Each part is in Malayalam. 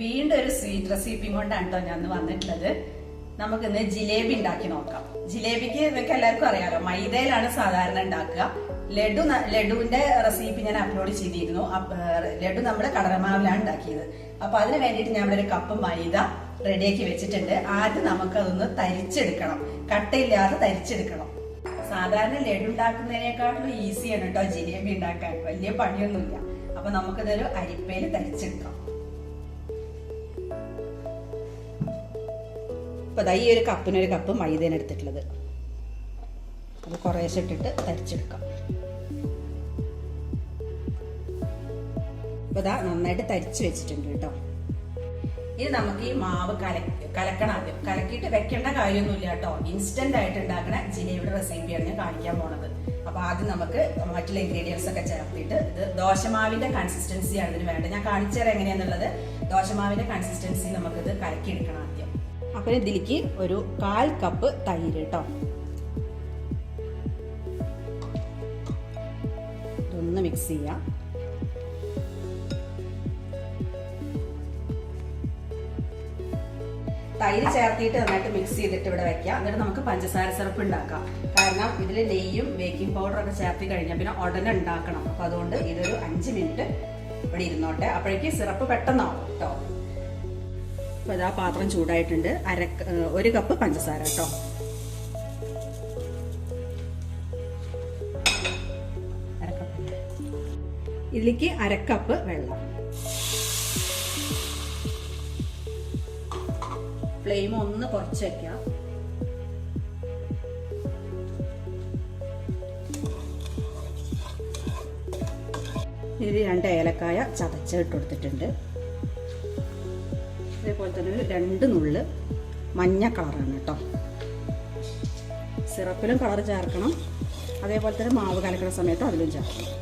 വീണ്ടും ഒരു സ്വീറ്റ് റെസിപ്പി കൊണ്ടാണ് കേട്ടോ ഞാൻ വന്നിട്ടുള്ളത്. നമുക്ക് ഇന്ന് ജിലേബി ഉണ്ടാക്കി നോക്കാം. ജിലേബിക്ക് നിങ്ങൾക്ക് എല്ലാവർക്കും അറിയാലോ മൈദയിലാണ് സാധാരണ ഉണ്ടാക്കുക. ലഡു ലഡുവിന്റെ റെസിപ്പി ഞാൻ അപ്ലോഡ് ചെയ്തിരുന്നു. ലഡു നമ്മുടെ കടലമാവിലാണ് ഉണ്ടാക്കിയത്. അപ്പൊ അതിന് വേണ്ടിയിട്ട് ഞാൻ ഇവിടെ ഒരു കപ്പ് മൈദ റെഡിയാക്കി വെച്ചിട്ടുണ്ട്. ആദ്യം നമുക്കതൊന്ന് തരിച്ചെടുക്കണം. കട്ടയില്ലാതെ തരിച്ചെടുക്കണം. സാധാരണ ലഡു ഉണ്ടാക്കുന്നതിനേക്കാളും ഈസിയാണ് കേട്ടോ ജിലേബി ഉണ്ടാക്കാൻ. വലിയ പണിയൊന്നുമില്ല. അപ്പൊ നമുക്കിതൊരു അരിപ്പയിൽ തരിച്ചെടുക്കാം. ഇപ്പൊ ഈ ഒരു കപ്പിനൊരു കപ്പ് മൈദേന എടുത്തിട്ടുള്ളത്. അത് കുറേശ്ശെ ഇട്ടിട്ട് തരിച്ചെടുക്കാം. അപ്പോൾ നന്നായിട്ട് തരിച്ച് വെച്ചിട്ടുണ്ട് കേട്ടോ. ഇത് നമുക്ക് ഈ മാവ് കല കലക്കണം ആദ്യം. കലക്കിയിട്ട് വെക്കേണ്ട കാര്യമൊന്നുമില്ല കേട്ടോ. ഇൻസ്റ്റന്റ് ആയിട്ട് ഉണ്ടാക്കണ ജിലേബിയുടെ റെസിപ്പിയാണ് ഞാൻ കാണിക്കാൻ പോണത്. അപ്പൊ ആദ്യം നമുക്ക് മറ്റുള്ള ഇൻഗ്രീഡിയൻസ് ഒക്കെ ചേർത്തിട്ട് ഇത് ദോശമാവിന്റെ കൺസിസ്റ്റൻസിയാണ് ഇതിന് വേണ്ടത്. ഞാൻ കാണിച്ചു തരാം എങ്ങനെയാന്നുള്ളത്. ദോശമാവിന്റെ കൺസിസ്റ്റൻസി നമുക്ക് നമുക്കിത് കലക്കിയെടുക്കണം ആദ്യം. അപ്പൊ ഇതിലേക്ക് ഒരു കാൽ കപ്പ് തൈര് കേട്ടോ. ഇതൊന്ന് മിക്സ് ചെയ്യാം. തൈര് ചേർത്തിട്ട് നന്നായിട്ട് മിക്സ് ചെയ്തിട്ട് ഇവിടെ വെക്കാം. എന്നിട്ട് നമുക്ക് പഞ്ചസാര സിറപ്പ് ഉണ്ടാക്കാം. കാരണം ഇതിൽ നെയ്യും ബേക്കിംഗ് പൗഡറും ഒക്കെ ചേർത്തി കഴിഞ്ഞാൽ പിന്നെ ഉടനെ ഉണ്ടാക്കണം. അപ്പൊ അതുകൊണ്ട് ഇതൊരു അഞ്ച് മിനിറ്റ് ഇവിടെ ഇരുന്നോട്ടെ. അപ്പോഴേക്ക് സിറപ്പ് പെട്ടെന്നാവും കേട്ടോ അപ്പൊ ഇതാ പാത്രം ചൂടായിട്ടുണ്ട്. അര ഒരു കപ്പ് പഞ്ചസാര കേട്ടോ ഇതിലേക്ക് അരക്കപ്പ് വെള്ളം. ഫ്ലെയിം ഒന്ന് കുറച്ച് വെക്കാം. ഇനി രണ്ട് ഏലക്കായ ചതച്ചിട്ട് കൊടുത്തിട്ടുണ്ട് അതേപോലെ തന്നെ ഒരു രണ്ട് നുള്ള് മഞ്ഞ കളറാണ് കേട്ടോ. സിറപ്പിലും കളർ ചേർക്കണം. അതേപോലെ തന്നെ മാവ് കലക്കുന്ന സമയത്ത് അതിലും ചേർക്കണം.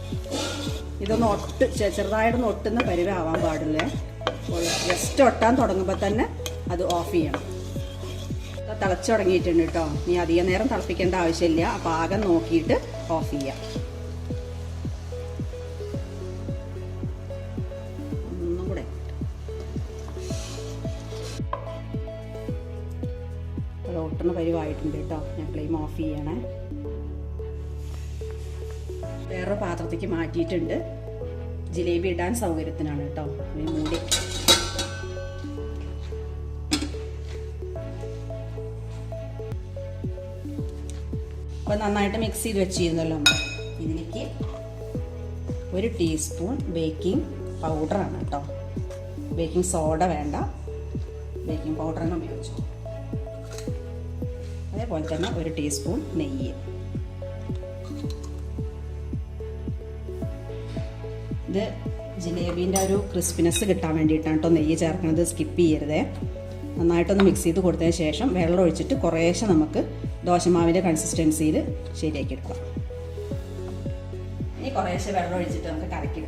ഇതൊന്ന് ഒട്ട് ചെറുതായിട്ടൊന്ന് ഒട്ടുന്ന പരിവാവാൻ പാടില്ല? ജസ്റ്റ് ഒട്ടാൻ തുടങ്ങുമ്പോൾ തന്നെ അത് ഓഫ് ചെയ്യണം. തിളച്ചു തുടങ്ങിയിട്ടുണ്ട് കേട്ടോ. ഇനി അധികം നേരം തിളപ്പിക്കേണ്ട ആവശ്യമില്ല. അപ്പം ആകെ നോക്കിയിട്ട് ഓഫ് ചെയ്യാം. ഒട്ടണ പരിവായിട്ടുണ്ട് കേട്ടോ. ഞാൻ ഫ്ലെയിം ഓഫ് ചെയ്യണേ. വേറൊരു പാത്രത്തേക്ക് മാറ്റിയിട്ടുണ്ട്. ജിലേബി ഇടാൻ സൗകര്യത്തിനാണ് കേട്ടോ. മൂടി അപ്പോൾ നന്നായിട്ട് മിക്സ് ചെയ്ത് വെച്ചിരുന്നല്ലോ നമ്മൾ. ഇതിലേക്ക് ഒരു ടീസ്പൂൺ ബേക്കിംഗ് പൗഡറാണ് കേട്ടോ. ബേക്കിംഗ് സോഡ വേണ്ട. ബേക്കിംഗ് പൗഡർ തന്നെ ഉപയോഗിച്ചു. അതേപോലെ തന്നെ ഒരു ടീസ്പൂൺ നെയ്യ്. ഇത് ജിലേബീന്റെ ഒരു ക്രിസ്പിനെസ് കിട്ടാൻ വേണ്ടിയിട്ടാണ് കേട്ടോ നെയ്യ് ചേർക്കുന്നത് സ്കിപ്പ് ചെയ്യരുതേ. നന്നായിട്ടൊന്ന് മിക്സ് ചെയ്ത് കൊടുത്തതിന് ശേഷം വെള്ളം ഒഴിച്ചിട്ട് കുറേശ്ശെ നമുക്ക് ദോശമാവിന്റെ കൺസിസ്റ്റൻസിയിൽ ശരിയാക്കി എടുക്കാം. ഇനി കുറേശ്ശെ വെള്ളം ഒഴിച്ചിട്ട് നമുക്ക് കലക്കി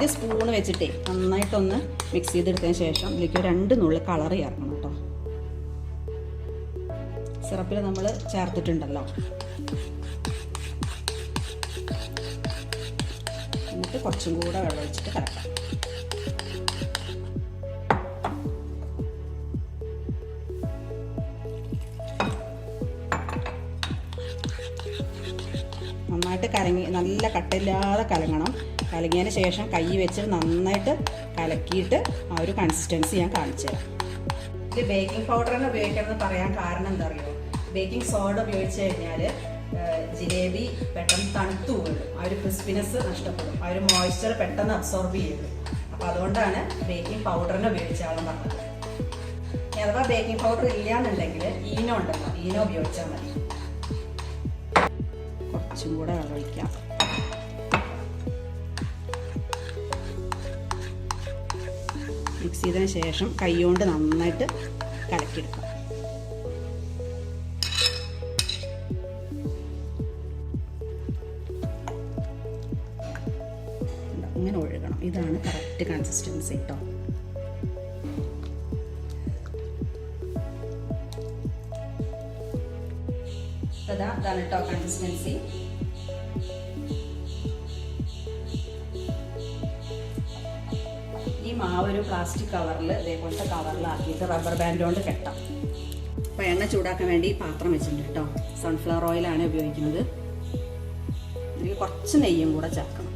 ആദ്യം സ്പൂണ് വെച്ചിട്ടേ നന്നായിട്ടൊന്ന് മിക്സ് ചെയ്തെടുത്തതിന് ശേഷം ഇതിലേക്ക് രണ്ട് നുള്ളി കളർ ചേർക്കണം കേട്ടോ സിറപ്പിൽ നമ്മൾ ചേർത്തിട്ടുണ്ടല്ലോ. എന്നിട്ട് കുറച്ചും കൂടെ വെള്ളം ഒഴിച്ചിട്ട് നന്നായിട്ട് കരങ്ങി നല്ല കട്ടില്ലാതെ കലങ്ങണം. കലങ്ങിയതിന് ശേഷം കൈ വെച്ച് നന്നായിട്ട് കലക്കിയിട്ട് ആ ഒരു കൺസിസ്റ്റൻസി ഞാൻ കാണിച്ചു തരാം. ഇത് ബേക്കിംഗ് പൗഡർ തന്നെ ഉപയോഗിക്കണമെന്ന് പറയാൻ കാരണം എന്താ അറിയോ ബേക്കിംഗ് സോഡ ഉപയോഗിച്ച് കഴിഞ്ഞാൽ ജിലേബി പെട്ടെന്ന് തണുത്തു വീഴും ആ ഒരു ക്രിസ്പിനെസ് നഷ്ടപ്പെടും. ആ ഒരു മോയ്സ്ചർ പെട്ടെന്ന് അബ്സോർബ് ചെയ്യും അപ്പോൾ അതുകൊണ്ടാണ് ബേക്കിംഗ് പൗഡറിനെ ഉപയോഗിച്ചാണെന്ന് പറഞ്ഞത് അഥവാ ബേക്കിംഗ് പൗഡർ ഇല്ലാന്നുണ്ടെങ്കിൽ ഈനോ ഉണ്ടല്ലോ. ഈനോ ഉപയോഗിച്ചാൽ മതി. കുറച്ചും കൂടെ വെള്ളം ഒഴിക്കാം. മിക്സ് ചെയ്തതിന് ശേഷം കൈകൊണ്ട് നന്നായിട്ട് കലക്കിയെടുക്കാം. ഇങ്ങനെ ഒഴുകണം. ഇതാണ് കറക്റ്റ് കൺസിസ്റ്റൻസി കേട്ടോ അതാ ഇതാണ് കേട്ടോ കൺസിസ്റ്റൻസി മാവ് ഒരു പ്ലാസ്റ്റിക് കവറിൽ ഇതേപോലത്തെ കവറിലാക്കിയിട്ട് റബ്ബർ ബാൻഡ് കൊണ്ട് കെട്ടാം. അപ്പോൾ എണ്ണ ചൂടാക്കാൻ വേണ്ടി പാത്രം വെച്ചിട്ടുണ്ട് കേട്ടോ. സൺഫ്ലവർ ഓയിലാണ് ഉപയോഗിക്കുന്നത്. ഇതിൽ കുറച്ച് നെയ്യും കൂടെ ചേർക്കണം.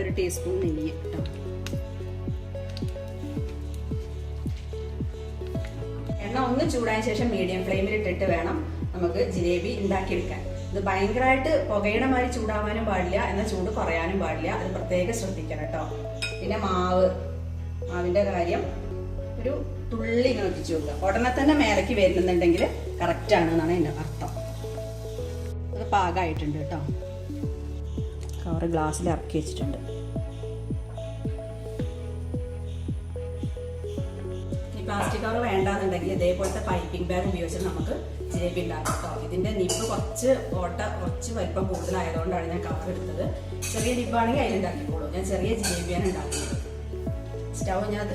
ഒരു ടീസ്പൂൺ നെയ്യ് കേട്ടോ. എണ്ണ ഒന്ന് ചൂടായ ശേഷം മീഡിയം ഫ്ലെയിമിൽ ഇട്ടിട്ട് വേണം നമുക്ക് ജിലേബി ഉണ്ടാക്കിയെടുക്കാൻ. ഇത് ഭയങ്കരമായിട്ട് പുകയുടെ മാതിരി ചൂടാവാനും പാടില്ല എന്നാൽ ചൂട് കുറയാനും പാടില്ല. അത് പ്രത്യേകം ശ്രദ്ധിക്കണം കേട്ടോ. പിന്നെ മാവ്. മാവിന്റെ കാര്യം ഒരു തുള്ളി ഇങ്ങനെ ഒട്ടിച്ചു വെക്കുക ഉടനെ തന്നെ മേലേക്ക് വരുന്നുണ്ടെങ്കിൽ കറക്റ്റ് ആണ് എന്നാണ് എന്റെ അർത്ഥം. അത് പാകമായിട്ടുണ്ട് കേട്ടോ. കവർ ഗ്ലാസ്സിൽ ഇറക്കി വെച്ചിട്ടുണ്ട്. ഈ പ്ലാസ്റ്റിക് കവർ വേണ്ടാന്നുണ്ടെങ്കിൽ ഇതേപോലത്തെ പൈപ്പിംഗ് ബാഗ് ഉപയോഗിച്ച് നമുക്ക് ജിലേബി ഉണ്ടാക്കാം കേട്ടോ ഇതിന്റെ നിപ്പ് കുറച്ച് ഓട്ട കുറച്ച് വലിപ്പം കൂടുതലായതുകൊണ്ടാണ് ഞാൻ കവർ എടുത്തത്. ചെറിയ നിപ്പാണെങ്കിൽ അതിലുണ്ടാക്കിക്കോളൂ. ഞാൻ ചെറിയ ജിലേബിയാണ് ഉണ്ടാക്കുന്നത്. സ്റ്റൗ ഞാൻ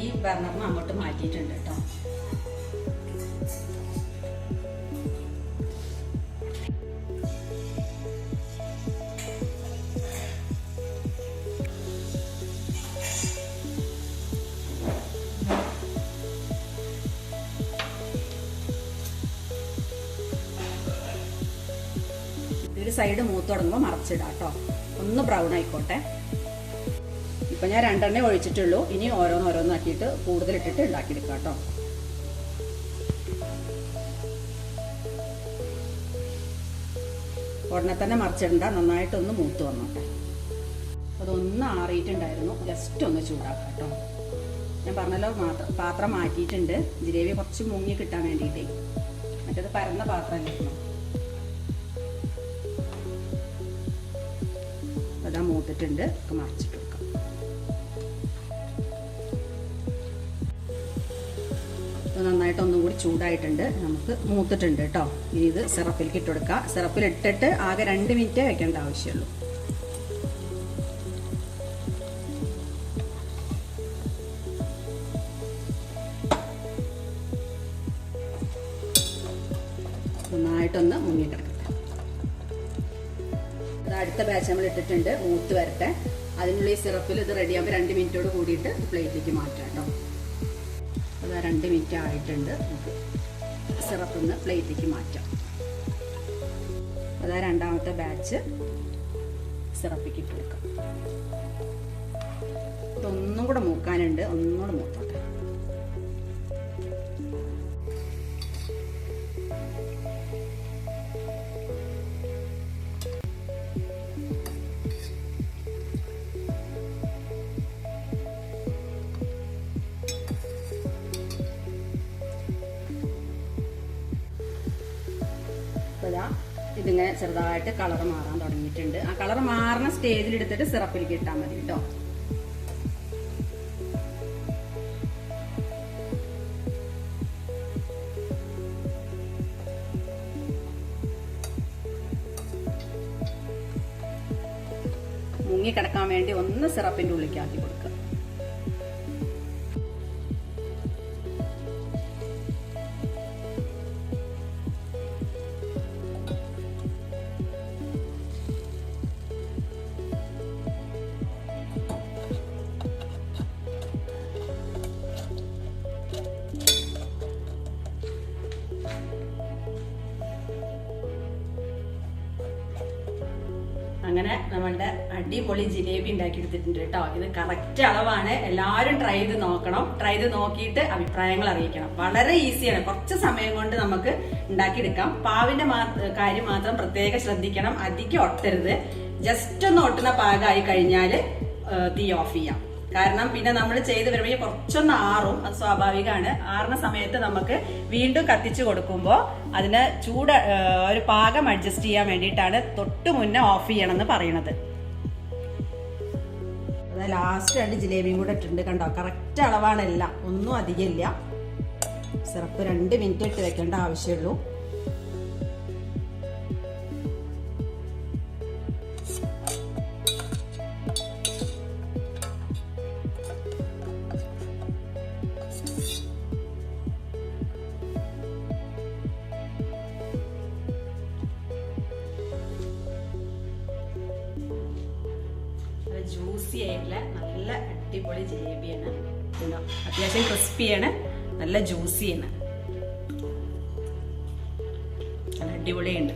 ഈ ബർണറിന് അങ്ങോട്ട് മാറ്റിയിട്ടുണ്ട് കേട്ടോ. സൈഡ് മൂത്ത് തുടങ്ങുമ്പോൾ മറച്ചിടാം കേട്ടോ. ഒന്ന് ബ്രൗൺ ആയിക്കോട്ടെ. ഇപ്പം ഞാൻ രണ്ടെണ്ണേ ഒഴിച്ചിട്ടുള്ളൂ. ഇനി ഓരോന്ന് ഓരോന്നാക്കിയിട്ട് കൂടുതലിട്ടിട്ട് ഉണ്ടാക്കിയെടുക്കാം കേട്ടോ. ഉടനെ തന്നെ മറിച്ചിടണ്ട. നന്നായിട്ടൊന്ന് മൂത്ത് വന്നോട്ടെ. അതൊന്ന് ആറിയിട്ടുണ്ടായിരുന്നു. ജസ്റ്റ് ഒന്ന് ചൂടാക്കാം കേട്ടോ. ഞാൻ പറഞ്ഞല്ലോ പാത്രം മാറ്റിയിട്ടുണ്ട്. ജിലേബി കുറച്ച് മുങ്ങി കിട്ടാൻ വേണ്ടിയിട്ടേ. മറ്റേത് പരന്ന പാത്രമല്ലായിരുന്നു അതാ മൂത്തിട്ടുണ്ട്. ഒക്കെ മറിച്ചിട്ട് കൊടുക്കാം. നന്നായിട്ട് ഒന്നും കൂടി ചൂടായിട്ടുണ്ട്. നമുക്ക് മൂത്തിട്ടുണ്ട് കേട്ടോ. ഇനി ഇത് സിറപ്പിലേക്ക് ഇട്ടുകൊടുക്കുക സിറപ്പിൽ ഇട്ടിട്ട് ആകെ രണ്ട് മിനിറ്റേ വെക്കേണ്ട ആവശ്യമുള്ളൂ. ഇട്ടിട്ടുണ്ട് മൂത്ത് വരട്ടെ. അതിനുള്ളിൽ സിറപ്പിൽ ഇത് റെഡിയാകുമ്പോൾ രണ്ട് മിനിറ്റോട് കൂടിയിട്ട് പ്ലേറ്റിലേക്ക് മാറ്റാം കേട്ടോ. അത് രണ്ട് മിനിറ്റ് ആയിട്ടുണ്ട്. നമുക്ക് സിറപ്പിൽ നിന്ന് പ്ലേറ്റിലേക്ക് മാറ്റാം. അതാ രണ്ടാമത്തെ ബാച്ച് സിറപ്പിക്ക് കൊടുക്കാം. ഇതൊന്നും കൂടെ മൂക്കാനുണ്ട്. ഒന്നും കൂടെ മൂത്തോട്ടെ ഇതിങ്ങനെ ചെറുതായിട്ട് കളർ മാറാൻ തുടങ്ങിയിട്ടുണ്ട്. ആ കളർ മാറുന്ന സ്റ്റേജിൽ എടുത്തിട്ട് സിറപ്പിലേക്ക് ഇട്ടാൽ മതി കേട്ടോ മുങ്ങി കിടക്കാൻ വേണ്ടി ഒന്ന് സിറപ്പിന്റെ ഉള്ളിലേക്ക് ആക്കി കൊടുക്കുക അങ്ങനെ നമ്മളുടെ അടിപൊളി ജിലേബി ഉണ്ടാക്കി എടുത്തിട്ടുണ്ട് കേട്ടോ. ഇത് കറക്റ്റ് അളവാണ്. എല്ലാവരും ട്രൈ ചെയ്ത് നോക്കണം. ട്രൈ ചെയ്ത് നോക്കിയിട്ട് അഭിപ്രായങ്ങൾ അറിയിക്കണം. വളരെ ഈസിയാണ് കുറച്ച് സമയം കൊണ്ട് നമുക്ക് ഉണ്ടാക്കിയെടുക്കാം. പാവിന്റെ കാര്യം മാത്രം പ്രത്യേകം ശ്രദ്ധിക്കണം. അധികം ഒട്ടരുത്. ജസ്റ്റ് ഒന്ന് ഒട്ടുന്ന പാകമായി കഴിഞ്ഞാൽ തീ ഓഫ് ചെയ്യാം. കാരണം പിന്നെ നമ്മൾ ചെയ്ത് വരുമ്പോൾ കുറച്ചൊന്ന് ആറും അത് സ്വാഭാവികമാണ്. ആറുന്ന സമയത്ത് നമുക്ക് വീണ്ടും കത്തിച്ചു കൊടുക്കുമ്പോൾ അതിന് ചൂട് ഒരു പാകം അഡ്ജസ്റ്റ് ചെയ്യാൻ വേണ്ടിയിട്ടാണ് തൊട്ട് മുന്നേ ഓഫ് ചെയ്യണം എന്ന് പറയണത് ലാസ്റ്റ് രണ്ട് ജിലേബിയും കൂടെ ഇട്ടിട്ടുണ്ട് കണ്ടോ? കറക്റ്റ് അളവാണ് എല്ലാം. ഒന്നും അധികമില്ല. സിറപ്പ് രണ്ട് മിനിറ്റ് ഇട്ട് വെക്കേണ്ട ആവശ്യമുള്ളൂ. ജ്യൂസി ആയിട്ടുള്ള നല്ല അടിപൊളി ജിലേബിയാണ് ഇതുണ്ടോ? അത്യാവശ്യം ക്രിസ്പിയാണ് നല്ല ജ്യൂസിയാണ് നല്ല അടിപൊളിയുണ്ട്.